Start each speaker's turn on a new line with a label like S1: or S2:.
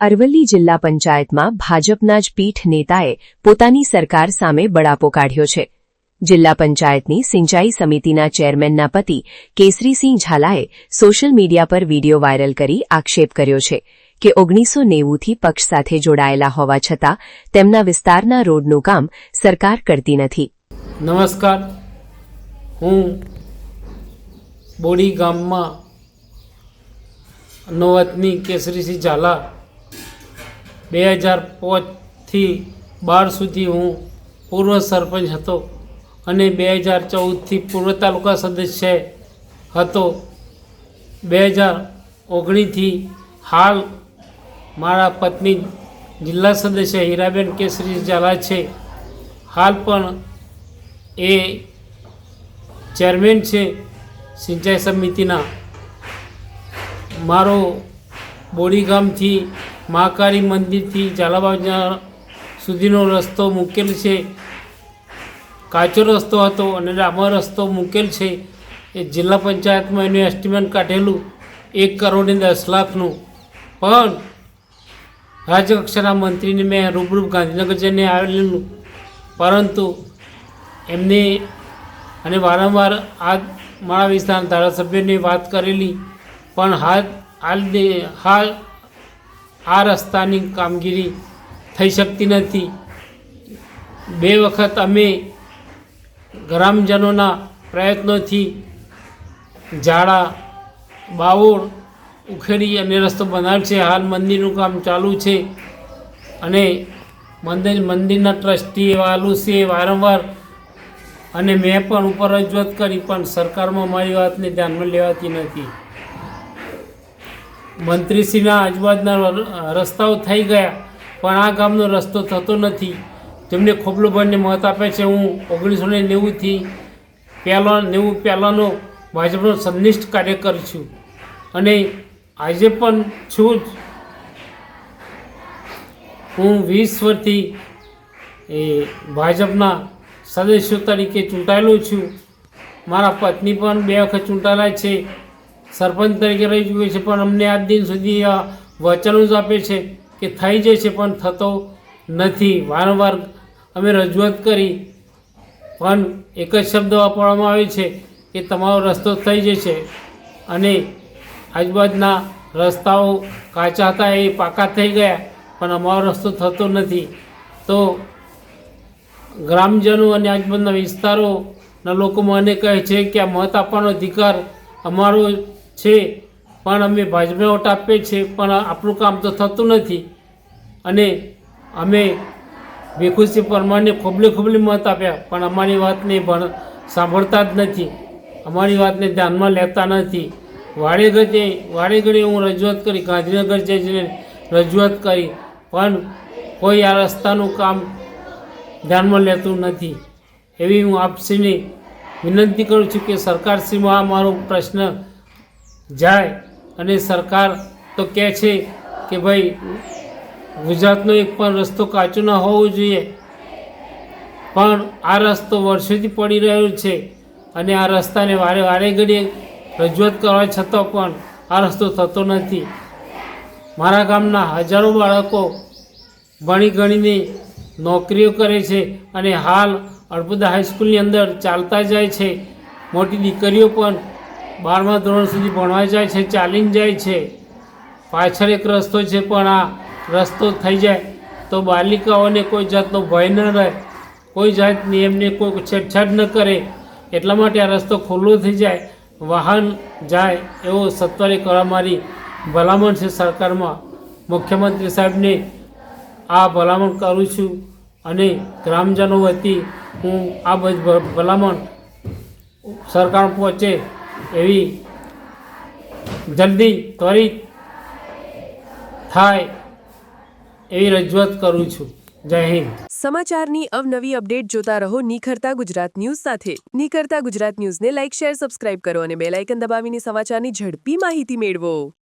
S1: અરવલ્લી જિલ્લા પંચાયતમાં ભાજપના જ પીઠ નેતાએ પોતાની સરકાર સામે બળાપો કાઢ્યો છે. જિલ્લા પંચાયતની સિંચાઈ સમિતિના ચેરમેનના પતિ કેસરીસિંહ ઝાલાએ સોશિયલ મીડિયા પર વીડિયો વાયરલ કરી આક્ષેપ કર્યો છે કે ઓગણીસો નેવુંથી પક્ષ સાથે જોડાયેલા હોવા છતાં તેમના વિસ્તારના રોડનું કામ સરકાર કરતી નથી.
S2: નમસ્કાર. હું બોડી ગામમાં નવતની કેસરીસિંહ ઝાલા બે હજાર પાંચથી બાર સુધી હું પૂર્વ સરપંચ હતો અને બે હજાર ચૌદથી પૂર્વ તાલુકા સદસ્ય હતો. બે હજાર ઓગણીસથી હાલ મારા પત્ની જિલ્લા સદસ્ય હીરાબેન કેસરી ઝાલા છે. હાલ પણ એ ચેરમેન છે સિંચાઈ સમિતિના. મારો બોડી ગામથી મહાકાળી મંદિરથી ઝાલાબાજા સુધીનો રસ્તો મૂકેલ છે. કાચો રસ્તો હતો અને ડામર રસ્તો મૂકેલ છે. એ જિલ્લા પંચાયતમાં એનું એસ્ટિમેટ કાઢેલું એક કરોડ દસ લાખનું. પણ રાજ્યકક્ષાના મંત્રીને મેં રૂબરૂ ગાંધીનગર જઈને આવેલું. પરંતુ એમને અને વારંવાર આ મારા વિસ્તારના ધારાસભ્યને વાત કરેલી. પણ હાલ હાલ હાલ આ રસ્તાની કામગીરી થઈ શકતી નથી. બે વખત અમે ગ્રામજનોના પ્રયત્નોથી ઝાડા બાવળ ઉખેડી અને રસ્તો બનાવ્યો છે. હાલ મંદિરનું કામ ચાલુ છે અને મંદિર મંદિરના ટ્રસ્ટી વાલું છે વારંવાર અને મેં પણ ઉપર રજૂઆત કરી પણ સરકારમાં મારી વાતને ધ્યાનમાં લેવાતી નથી. મંત્રીશ્રીના આજુબાજુના રસ્તાઓ થઈ ગયા, પણ આ ગામનો રસ્તો થતો નથી. જેમને ખોબલો ભરને મત આપે છે, હું ઓગણીસો ને નેવુંથી પહેલાં, નેવું પહેલાંનો ભાજપનો સંનિષ્ઠ કાર્યકર છું. અને આજે પણ છું જ. હું વીસ વર્ષથી, એ, ભાજપના સદસ્યો તરીકે ચૂંટાયેલો છું. મારા પત્ની પણ બે વખત ચૂંટાયેલા છે. સરપંચ તરીકે રહી ચૂક્યો છે, પણ અમને આજ દિન સુધી આ વચનો જ આપે છે કે થઈ જશે, પણ થતો નથી. વારંવાર અમે રજૂઆત કરી, પણ એક જ શબ્દ વાપરવામાં આવે છે કે તમારો રસ્તો થઈ જશે અને આજુબાજુના રસ્તાઓ કાચા હતા એ પાકા થઈ ગયા, પણ અમારો રસ્તો થતો નથી. તો ગ્રામજનો અને આજુબાજુના વિસ્તારોના લોકો મને કહે છે કે આ મત આપવાનો અધિકાર અમારો છે, પણ અમે ભાજપને વોટ આપીએ છીએ પણ આપણું કામ તો થતું નથી. અને અમે ભેખુસિંહ પરમારને ખોબલે ખોબલી મત આપ્યા, પણ અમારી વાતને ભણ, સાંભળતા જ નથી. અમારી વાતને ધ્યાનમાં લેતા નથી. વાડે ઘડે વાડે હું રજૂઆત કરી, ગાંધીનગર જઈને રજૂઆત કરી, પણ કોઈ આ રસ્તાનું કામ ધ્યાનમાં લેતું નથી. એવી હું આપશ્રીને વિનંતી કરું છું કે સરકારશ્રીમાં આ મારો પ્રશ્ન જાય અને સરકાર તો કહે છે કે ભાઈ, ગુજરાતનો એક પણ રસ્તો કાચો ન હોવો જોઈએ. પણ આ રસ્તો વર્ષોથી પડી રહ્યો છે અને આ રસ્તાને વારે વારે ઘડીએ રજૂઆત કરવા છતાં પણ આ રસ્તો થતો નથી. મારા ગામના હજારો બાળકો ભણી ગણીને નોકરીઓ કરે છે અને હાલ અડપદા હાઈસ્કૂલની અંદર ચાલતા જાય છે. મોટી દીકરીઓ પણ બારમા ધોરણ સુધી ભણવા જાય છે, ચાલીને જાય છે. પાછળ એક રસ્તો છે, પણ આ રસ્તો થઈ જાય તો બાલિકાઓને કોઈ જાતનો ભય ન રહે, કોઈ જાતની એમને કોઈ છેડછાડ ન કરે. એટલા માટે આ રસ્તો ખુલ્લો થઈ જાય, વાહન જાય એવો સત્વરે કરવા મારી ભલામણ છે સરકારમાં. મુખ્યમંત્રી સાહેબને આ ભલામણ કરું છું અને ગ્રામજનો વતી હું આ ભલામણ સરકાર પહોંચે એવી જલ્દી ત્વરિત થાય એવી રજૂઆત કરું છું. જય હિન્દ.
S3: સમાચારની અવનવી અપડેટ જોતા રહો નિખરતા ગુજરાત ન્યૂઝ સાથે. નિખરતા ગુજરાત ન્યૂઝને લાઇક, શેર, સબસ્ક્રાઇબ કરો અને બેલ આઇકન દબાવીને સમાચારની ઝડપી માહિતી મેળવો.